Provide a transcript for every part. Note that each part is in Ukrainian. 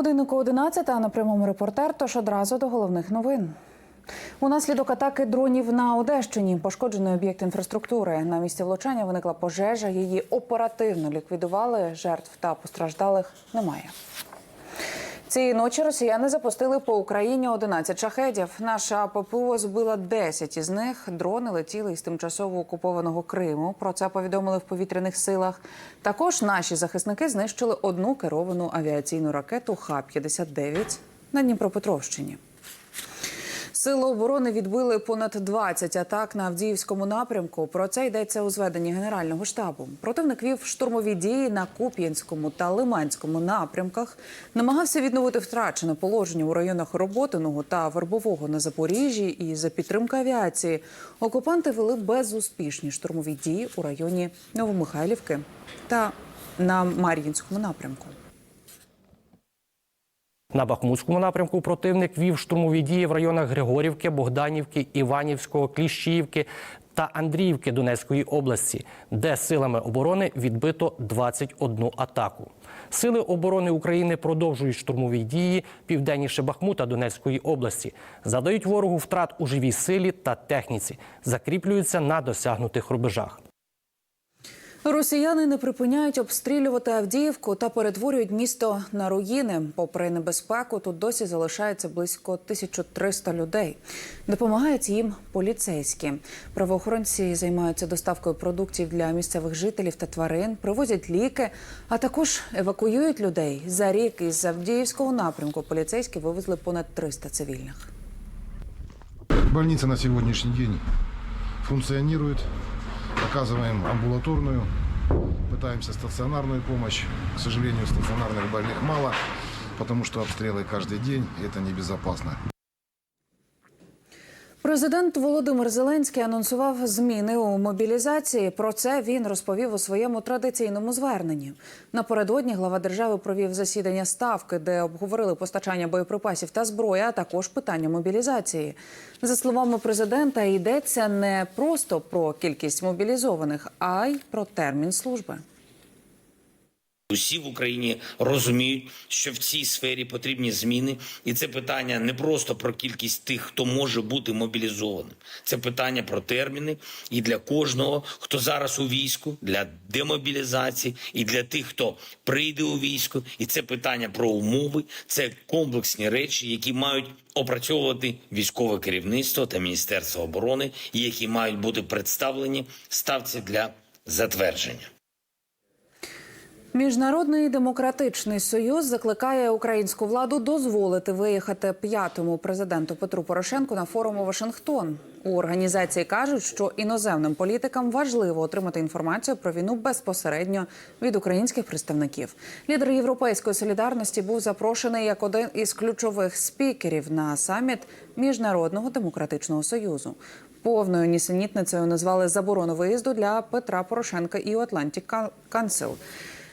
годиннику 11, а на прямому репортер, тож одразу до головних новин. Унаслідок атаки дронів на Одещині пошкоджений об'єкт інфраструктури. На місці влучання виникла пожежа. Її оперативно ліквідували. Жертв та постраждалих немає. Цієї ночі росіяни запустили по Україні 11 шахедів. Наша ППО збила 10 із них. Дрони летіли із тимчасово окупованого Криму. Про це повідомили в повітряних силах. Також наші захисники знищили одну керовану авіаційну ракету Х-59 на Дніпропетровщині. Сили оборони відбили понад 20 атак на Авдіївському напрямку. Про це йдеться у зведенні Генерального штабу. Противник вів штурмові дії на Куп'янському та Лиманському напрямках. Намагався відновити втрачене положення у районах Роботиного та Вербового на Запоріжжі. І за підтримки авіації окупанти вели безуспішні штурмові дії у районі Новомихайлівки та на Мар'їнському напрямку. На Бахмутському напрямку противник вів штурмові дії в районах Григорівки, Богданівки, Іванівського, Кліщіївки та Андріївки Донецької області, де силами оборони відбито 21 атаку. Сили оборони України продовжують штурмові дії південніше Бахмута Донецької області, задають ворогу втрат у живій силі та техніці, закріплюються на досягнутих рубежах. Росіяни не припиняють обстрілювати Авдіївку та перетворюють місто на руїни. Попри небезпеку, тут досі залишається близько 1300 людей. Допомагають їм поліцейські. Правоохоронці займаються доставкою продуктів для місцевих жителів та тварин, привозять ліки, а також евакуюють людей. За рік із Авдіївського напрямку поліцейські вивезли понад 300 цивільних. Больница на сегодняшний день функционирует Оказываем амбулаторную, пытаемся стационарную помощь. К сожалению, стационарных больных мало, потому что обстрелы каждый день, и это небезопасно. Президент Володимир Зеленський анонсував зміни у мобілізації. Про це він розповів у своєму традиційному зверненні. Напередодні глава держави провів засідання ставки, де обговорили постачання боєприпасів та зброї, а також питання мобілізації. За словами президента, йдеться не просто про кількість мобілізованих, а й про термін служби. Усі в Україні розуміють, що в цій сфері потрібні зміни, і це питання не просто про кількість тих, хто може бути мобілізованим. Це питання про терміни і для кожного, хто зараз у війську, для демобілізації, і для тих, хто прийде у військо. І це питання про умови. Це комплексні речі, які мають опрацьовувати військове керівництво та Міністерство оборони, які мають бути представлені ставці для затвердження. Міжнародний демократичний союз закликає українську владу дозволити виїхати п'ятому президенту Петру Порошенку на форум у Вашингтон. У організації кажуть, що іноземним політикам важливо отримати інформацію про війну безпосередньо від українських представників. Лідер європейської солідарності був запрошений як один із ключових спікерів на саміт міжнародного демократичного союзу. Повною нісенітницею назвали заборону виїзду для Петра Порошенка і Atlantic Council.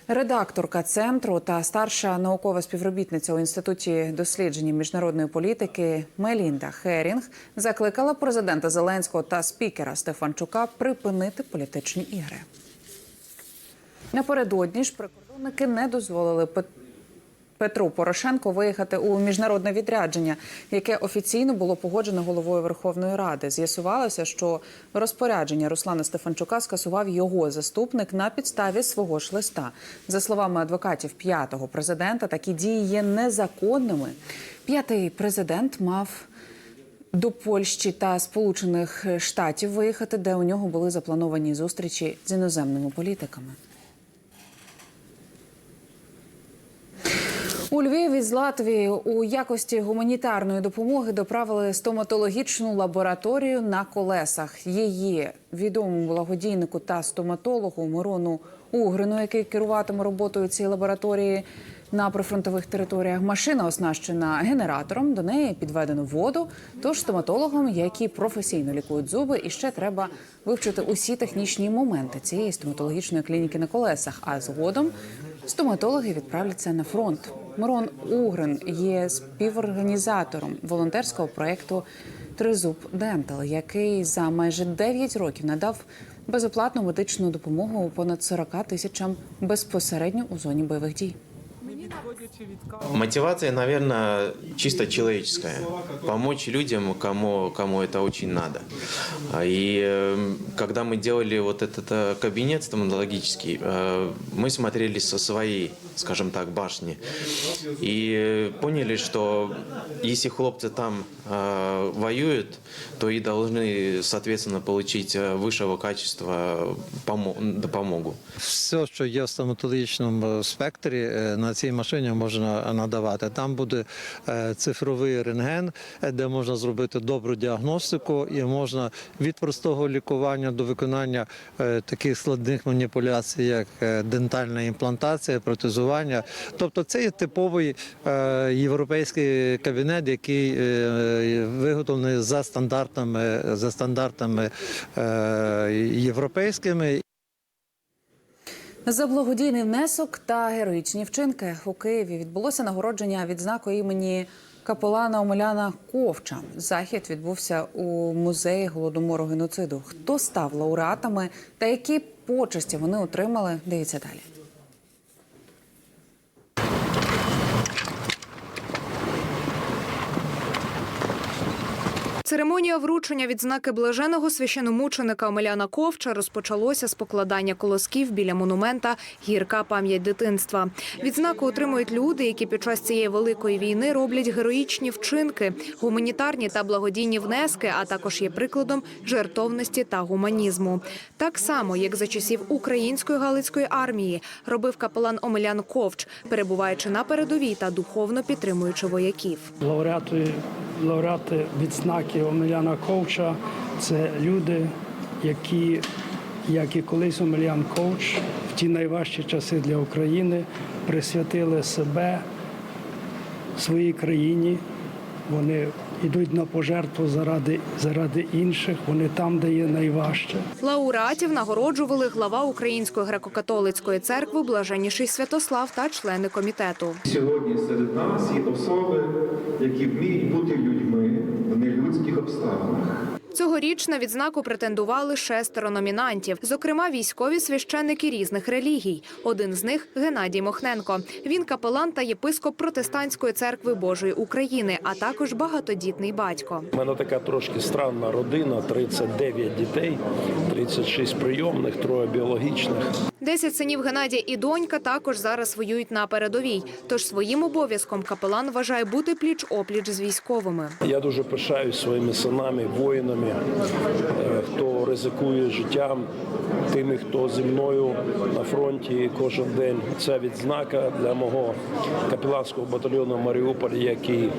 Редакторка центру та старша наукова співробітниця у інституті дослідження міжнародної політики Мелінда Херінг закликала президента Зеленського та спікера Стефанчука припинити політичні ігри. Напередодні ж прикордонники не дозволили Петру Порошенко виїхати у міжнародне відрядження, яке офіційно було погоджено головою Верховної Ради. З'ясувалося, що розпорядження Руслана Стефанчука скасував його заступник на підставі свого ж листа. За словами адвокатів п'ятого президента, такі дії є незаконними. П'ятий президент мав до Польщі та Сполучених Штатів виїхати, де у нього були заплановані зустрічі з іноземними політиками. У Львів із Латвії у якості гуманітарної допомоги доправили стоматологічну лабораторію на колесах. Її відомому благодійнику та стоматологу Мирону Угрину, який керуватиме роботою цієї лабораторії на прифронтових територіях. Машина оснащена генератором. До неї підведено воду. Тож стоматологам, які професійно лікують зуби, і ще треба вивчити усі технічні моменти цієї стоматологічної клініки на колесах. А згодом стоматологи відправляться на фронт. Мирон Угрин є співорганізатором волонтерського проєкту Тризуб Дентал, який за майже 9 років надав безоплатну медичну допомогу понад 40 тисячам безпосередньо у зоні бойових дій. Мені Мотивация, наверное, чисто человеческая. Помочь людям, кому, кому это очень надо. А, И э, когда мы делали вот этот э, кабинет стоматологический, э, мы смотрели со своей, скажем так, башни. И э, поняли, что если хлопцы там э, воюют, то и должны, соответственно, получить э, высшего качества помо- допомогу. Все, що є в стоматологічному спектрі, е, на цій машині можна надавати. Там буде е, цифровий рентген, е, де можна зробити добру діагностику, і можна від простого лікування до виконання е, таких складних маніпуляцій, як дентальна імплантація, протезування. Тобто, це є типовий європейський кабінет, який виготовлений за стандартами, за стандартами європейськими. За благодійний внесок та героїчні вчинки у Києві відбулося нагородження відзнакою імені капелана Омеляна Ковча. Захід відбувся у музеї голодомору геноциду. Хто став лауреатами та які почесті вони отримали? Дивіться далі. Церемонія вручення відзнаки блаженого священомученика Омеляна Ковча розпочалося з покладання колосків біля монумента Гірка пам'ять дитинства. Відзнаку отримують люди, які під час цієї великої війни роблять героїчні вчинки, гуманітарні та благодійні внески, а також є прикладом жертовності та гуманізму. Так само, як за часів української галицької армії, робив капелан Омелян Ковч, перебуваючи на передовій та духовно підтримуючи вояків. Лауреати, лауреати відзнаки Омеляна Ковча це люди, які, як і колись Омелян Ковч, в ті найважчі часи для України присвятили себе своїй країні. Вони йдуть на пожертву заради, заради інших. Вони там, де є найважче. Лауреатів нагороджували глава Української греко-католицької церкви Блаженніший Святослав та члени комітету. Сьогодні серед нас є особи, які вміють бути обставинах. Цьогоріч на відзнаку претендували шестеро номінантів, зокрема військові священники різних релігій. Один з них Геннадій Мохненко. Він капелан та єпископ протестантської церкви Божої України, а також багатодітний батько. У мене така трошки странна родина: 39 дітей, 36 прийомних, троє біологічних. Десять синів Геннадія і донька також зараз воюють на передовій. Тож своїм обов'язком капелан вважає бути пліч опліч з військовими. Я дуже пишаюсь своїми синами, воїнами, е, хто ризикує життям, тими, хто зі мною на фронті кожен день. Це відзнака для мого капіланського батальйону Маріуполь, який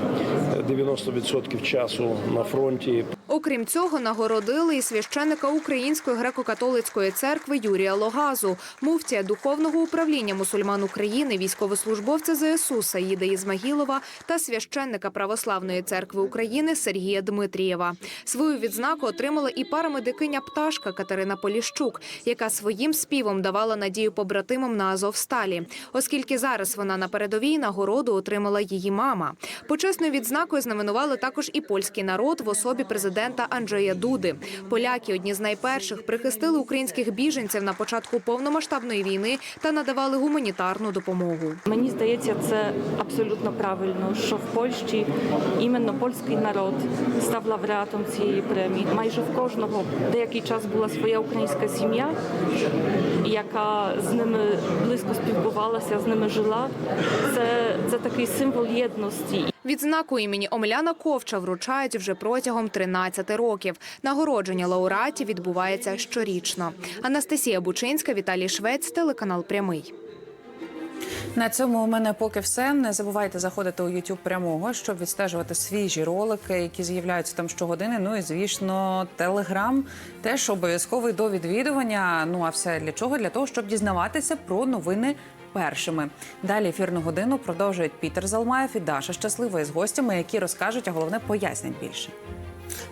90% часу на фронті. Окрім цього, нагородили і священника Української греко-католицької церкви Юрія Логазу, муфтія духовного управління мусульман України, військовослужбовця ЗСУ Саїда Ізмагілова та священника Православної церкви України Сергія Дмитрієва. Свою відзнаку отримала і парамедикиня пташка Катерина Поліщук, яка своїм співом давала надію побратимам на Азовсталі. Оскільки зараз вона на передовій, нагороду отримала її мама. Почесною відзнакою знаменували також і польський народ в особі президента Анджея Дуди. Поляки одні з найперших прихистили українських біженців на початку повномасштабної війни та надавали гуманітарну допомогу. Мені здається, це абсолютно правильно, що в Польщі іменно польський народ став лауреатом цієї премії. Майже в кожного деякий час була своя українська сім'я, яка з ними близько спілкувалася, з ними жила. Це, це такий символ єдності. Відзнаку імені Омеляна Ковча вручають вже протягом 13 років. Нагородження лауреатів відбувається щорічно. Анастасія Бучинська, Віталій Швець, телеканал Прямий. На цьому у мене поки все. Не забувайте заходити у YouTube прямого, щоб відстежувати свіжі ролики, які з'являються там щогодини. Ну і звісно, телеграм теж обов'язковий до відвідування. Ну а все для чого? Для того, щоб дізнаватися про новини. Першими далі ефірну годину продовжують Пітер Залмаєв і Даша Щаслива із гостями, які розкажуть, а головне пояснять більше.